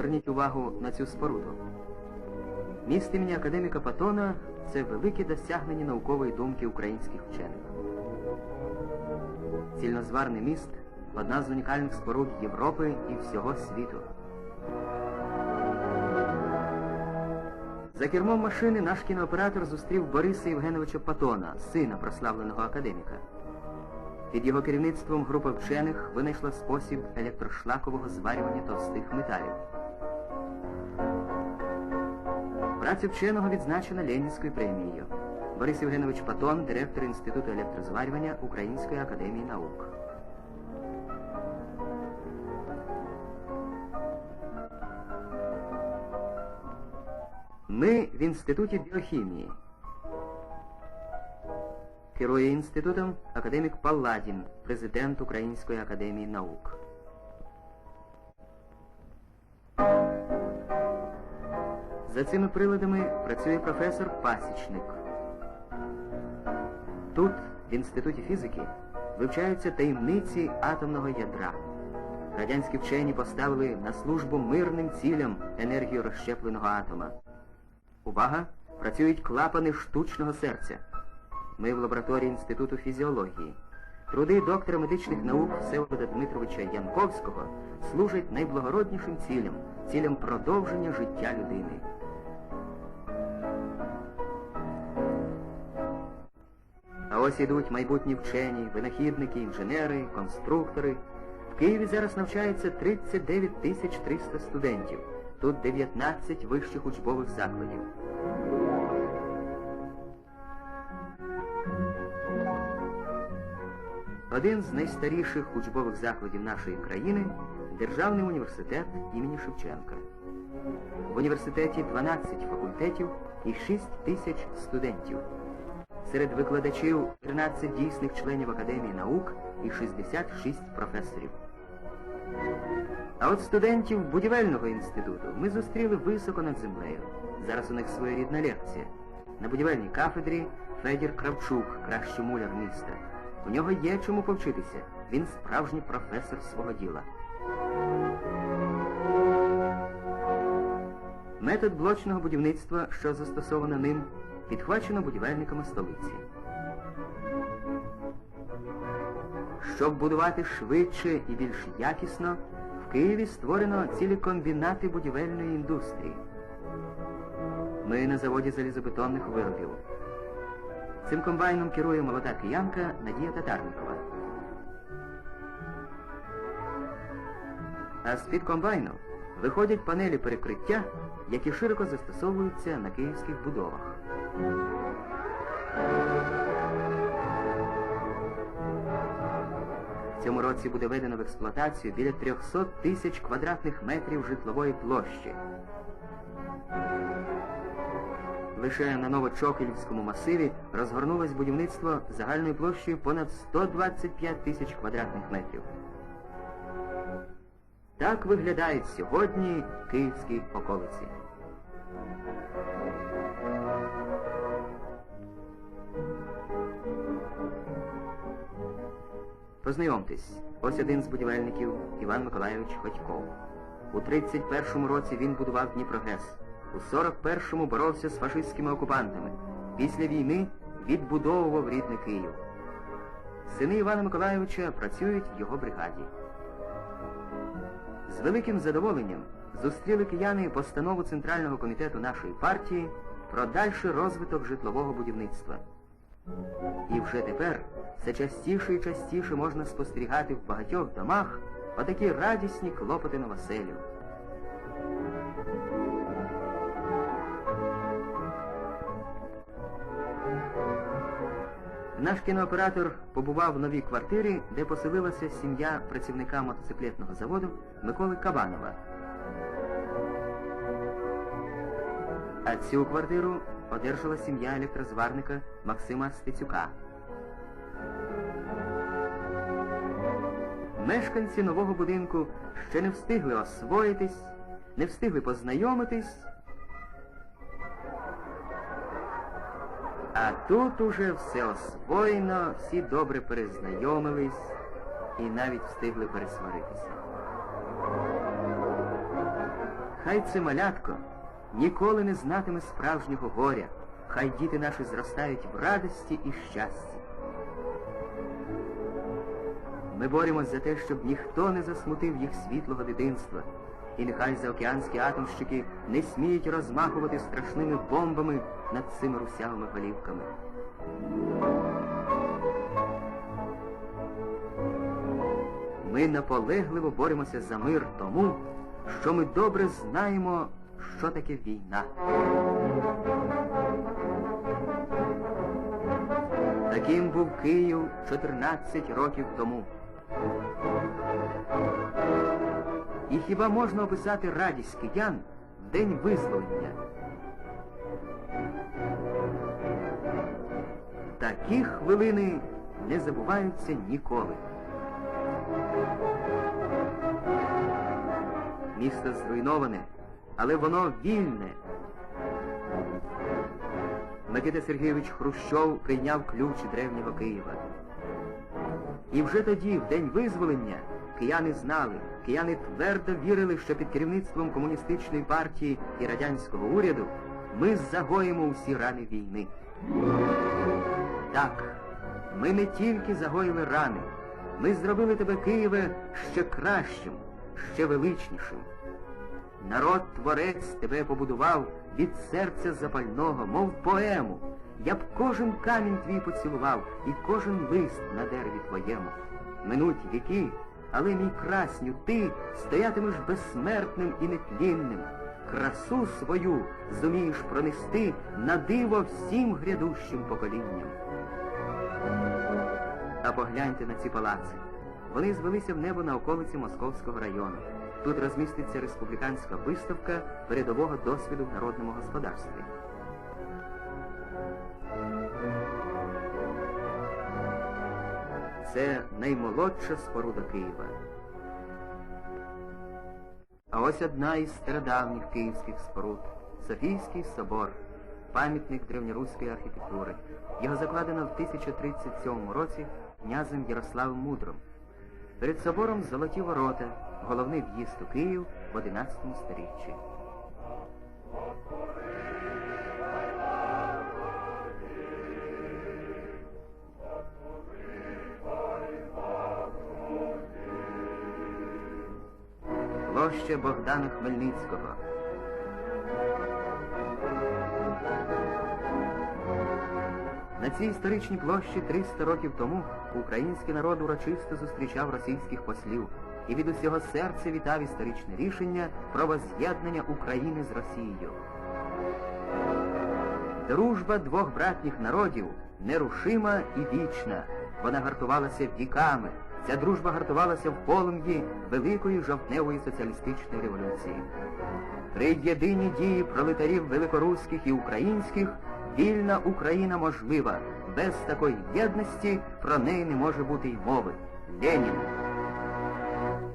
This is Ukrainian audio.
Зверніть увагу на цю споруду. Міст імені академіка Патона це велике досягнення наукової думки українських вчених. Цільнозварний міст одна з унікальних споруд Європи і всього світу. За кермом машини наш кінооператор зустрів Бориса Євгеновича Патона, сина прославленого академіка. Під його керівництвом група вчених винайшла спосіб електрошлакового зварювання товстих металів. Праця вченого відзначена Ленінською премією. Борис Євгенович Патон, директор Інституту електрозварювання Української академії наук. Ми в Інституті біохімії. Керує інститутом академік Палладін, президент Української академії наук. За цими приладами працює професор Пасічник. Тут, в Інституті фізики, вивчаються таємниці атомного ядра. Радянські вчені поставили на службу мирним цілям енергію розщепленого атома. Увага! Працюють клапани штучного серця. Ми в лабораторії Інституту фізіології. Труди доктора медичних наук Всеволода Дмитровича Янковського служать найблагороднішим цілям, цілям продовження життя людини. Ось ідуть майбутні вчені, винахідники, інженери, конструктори. В Києві зараз навчається 39 тисяч 300 студентів. Тут 19 вищих учбових закладів. Один з найстаріших учбових закладів нашої країни Державний університет імені Шевченка. В університеті 12 факультетів і 6 тисяч студентів. Серед викладачів 13 дійсних членів Академії наук і 66 професорів. А от студентів будівельного інституту ми зустріли високо над землею. Зараз у них своєрідна лекція. На будівельній кафедрі Федір Кравчук, кращий муляр міста. У нього є чому повчитися. Він справжній професор свого діла. Метод блочного будівництва, що застосовано ним, підхвачено будівельниками столиці. Щоб будувати швидше і більш якісно, в Києві створено цілі комбінати будівельної індустрії. Ми на заводі залізобетонних виробів. Цим комбайном керує молода киянка Надія Татарникова. А з-під комбайну виходять панелі перекриття, які широко застосовуються на київських будовах. В цьому році буде введено в експлуатацію біля 300 тисяч квадратних метрів житлової площі. Лише на Новочокілівському масиві розгорнулось будівництво загальною площею понад 125 тисяч квадратних метрів. Так виглядають сьогодні київські околиці. Познайомтесь, ось один з будівельників Іван Миколайович Ходьков. У 31-му році він будував Дніпрогрес. У 41-му боровся з фашистськими окупантами. Після війни відбудовував рідний Київ. Сини Івана Миколайовича працюють в його бригаді. З великим задоволенням зустріли кияни постанову Центрального комітету нашої партії про дальший розвиток житлового будівництва. І вже тепер все частіше і частіше можна спостерігати в багатьох домах отакі радісні клопоти новоселів. Наш кінооператор побував в новій квартирі, де поселилася сім'я працівника мотоциклетного заводу Миколи Кабанова. А цю квартиру одержала сім'я електрозварника Максима Стецюка. Мешканці нового будинку ще не встигли освоїтись, не встигли познайомитись. А тут уже все освоєно, всі добре перезнайомились і навіть встигли пересваритися. Хай це малятко ніколи не знатиме справжнього горя, хай діти наші зростають в радості і щасті. Ми боремось за те, щоб ніхто не засмутив їх світлого дитинства, і нехай заокеанські атомщики не сміють розмахувати страшними бомбами над цими русявими голівками. Ми наполегливо боремося за мир тому, що ми добре знаємо, що таке війна. Таким був Київ 14 років тому. І хіба можна описати радість киян в день визволення? Такі хвилини не забуваються ніколи. Місто зруйноване, але воно вільне. Микита Сергійович Хрущов прийняв ключ древнього Києва. І вже тоді, в день визволення, кияни знали, кияни твердо вірили, що під керівництвом комуністичної партії і радянського уряду ми загоїмо усі рани війни. Так, ми не тільки загоїли рани, ми зробили тебе, Києве, ще кращим, ще величнішим. Народ творець тебе побудував від серця запального, мов поему. Я б кожен камінь твій поцілував і кожен лист на дереві твоєму. Минуть віки, але мій красню, ти стоятимеш безсмертним і нетлінним. Красу свою зумієш пронести на диво всім грядущим поколінням. А погляньте на ці палаци. Вони звелися в небо на околиці Московського району. Тут розміститься республіканська виставка передового досвіду в народному господарстві. Це наймолодша споруда Києва. А ось одна із стародавніх київських споруд Софійський собор, пам'ятник древньоруської архітектури. Його закладено в 1037 році князем Ярославом Мудром. Перед собором золоті ворота, головний в'їзд у Київ в 11 сторіччі. Площа Богдана Хмельницького. На цій історичній площі 300 років тому український народ урочисто зустрічав російських послів і від усього серця вітав історичне рішення про воз'єднання України з Росією. Дружба двох братніх народів нерушима і вічна. Вона гартувалася віками. Ця дружба гартувалася в полум'ї Великої жовтневої соціалістичної революції. При єдині дії пролетарів великоруських і українських вільна Україна можлива. Без такої єдності про неї не може бути й мови. Ленін